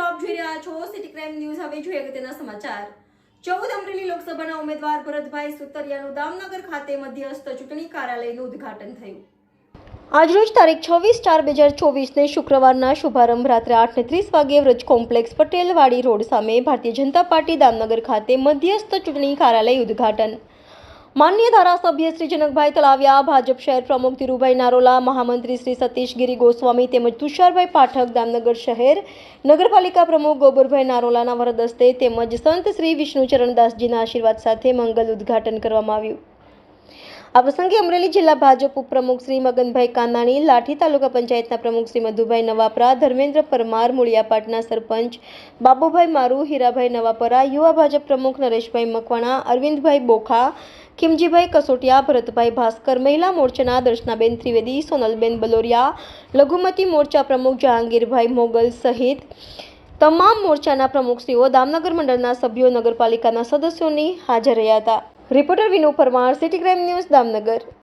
રહ્યા છો. City crime news હવે જોઈએ અગત્યના સમાચાર. ચૌદ અમરેલી લોકસભાના ઉમેદવાર ભરતભાઈ સુતરિયાનું દામનગર ખાતે મધ્યસ્થ ચૂંટણી કાર્યાલયનું ઉદ્ઘાટન થયું. આજરોજ તારીખ છવ્વીસ ચાર બે હજાર ચોવીસને શુક્રવારના શુભારંભ રાત્રે આઠને ત્રીસ વાગ્યે વ્રજ કોમ્પ્લેક્સ પટેલવાડી રોડ સામે ભારતીય જનતા પાર્ટી દામનગર ખાતે મધ્યસ્થ ચૂંટણી કાર્યાલય ઉદ્ઘાટન. માન્ય ધારાસભ્ય શ્રી જનકભાઈ તલાવિયા, ભાજપ શહેર પ્રમુખ ધીરુભાઈ નારોલા, મહામંત્રી શ્રી સતીશગીરી ગોસ્વામી તેમજ તુષારભાઈ પાઠક, દામનગર શહેર નગરપાલિકા પ્રમુખ ગોબરભાઈ નારોલાના વરદસ્તે તેમજ સંત શ્રી વિષ્ણુચરણદાસજીના આશીર્વાદ સાથે મંગલ ઉદ્ઘાટન કરવામાં આવ્યું. આ પ્રસંગે અમરેલી જિલ્લા ભાજપ ઉપપ્રમુખ શ્રી મગનભાઈ કાનાણી, લાઠી તાલુકા પંચાયતના પ્રમુખ શ્રી મધુભાઈ નવાપરા, ધર્મેન્દ્ર પરમાર, મૂળિયાપાટના સરપંચ બાબુભાઈ મારુ, હીરાભાઈ નવાપરા, યુવા ભાજપ પ્રમુખ નરેશભાઈ મકવાણા, અરવિંદભાઈ બોખા, ખીમજીભાઈ કસોટિયા, ભરતભાઈ ભાસ્કર, મહિલા મોરચાના દર્શનાબેન ત્રિવેદી, સોનલબેન બલોરિયા, લઘુમતી મોરચા પ્રમુખ જહાંગીરભાઈ મોગલ સહિત તમામ મોરચાના પ્રમુખશ્રીઓ, દામનગર મંડળના સભ્યો, નગરપાલિકાના સદસ્યોની હાજર રહ્યા હતા. Reporter Vinu Parmar city crime news Damnagar.